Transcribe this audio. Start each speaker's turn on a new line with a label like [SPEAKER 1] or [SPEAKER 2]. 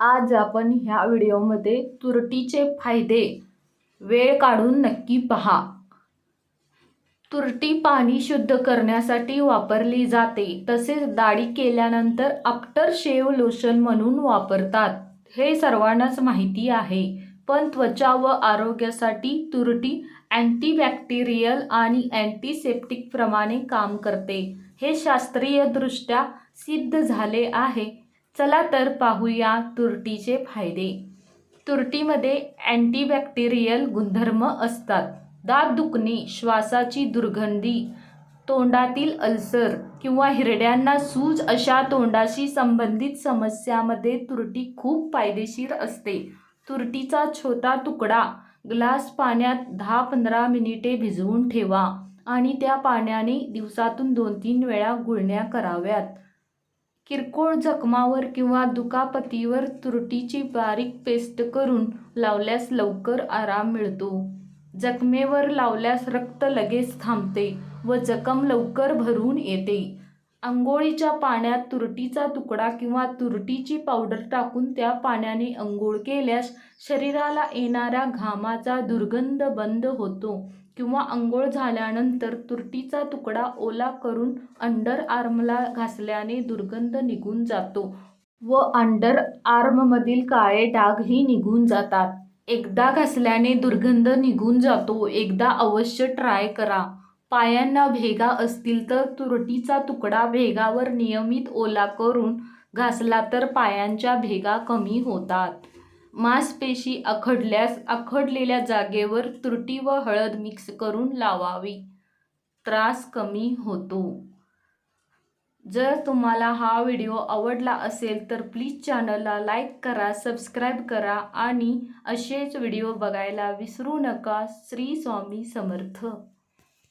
[SPEAKER 1] आज आपण ह्या व्हिडिओमध्ये तुरटीचे फायदे वेळ काढून नक्की पहा. तुरटी पाणी शुद्ध करण्यासाठी वापरली जाते. तसेच दाढी केल्यानंतर आफ्टर शेव लोशन म्हणून वापरतात. हे सर्वांनाच माहिती आहे. पण त्वचा व आरोग्यासाठी तुरटी अँटीबॅक्टेरियल आणि अँटीसेप्टिक प्रमाणे काम करते. हे शास्त्रीयदृष्ट्या सिद्ध झाले आहे. चला तर पाहूया तुरटीचे फायदे. तुरटीमध्ये अँटीबॅक्टेरियल गुणधर्म असतात. दात दुखणे श्वासाची दुर्गंधी तोंडातील अल्सर किंवा हिरड्यांना सूज अशा तोंडाशी संबंधित समस्यामध्ये तुरटी खूप फायदेशीर असते. तुरटीचा छोटा तुकडा ग्लास पाण्यात दहा पंधरा मिनिटे भिजवून ठेवा आणि त्या पाण्याने दिवसातून दोन तीन वेळा गुळण्या कराव्यात. किरकोळ जखमावर किंवा दुखापतीवर तुरटीची बारीक पेस्ट करून लावल्यास लवकर आराम मिळतो. जखमेवर लावल्यास रक्त लगेच थांबते व जखम लवकर भरून येते. आंघोळीच्या पाण्यात तुरटीचा तुकडा किंवा तुरटीची पावडर टाकून त्या पाण्याने अंघोळ केल्यास शरीराला येणाऱ्या घामाचा दुर्गंध बंद होतो किंवा आंघोळ झाल्यानंतर तुरटीचा तुकडा ओला करून अंडर आर्मला घासल्याने दुर्गंध निघून जातो व अंडर आर्ममधील काळे डागही निघून जातात. एकदा घासल्याने दुर्गंध निघून जातो. एकदा अवश्य ट्राय करा. पायांना भेगा असतील तर तुरटीचा तुकडा भेगावर नियमित ओला करून घासला तर पायांच्या भेगा कमी होतात. मांसपेशी आखडल्यास आखडलेल्या जागेवर तुरटी व हळद मिक्स करून लावावी. त्रास कमी होतो. जर तुम्हाला हा व्हिडिओ आवडला असेल तर प्लीज चॅनलला लाईक करा सबस्क्राईब करा आणि असेच व्हिडिओ बघायला विसरू नका. श्री स्वामी समर्थ.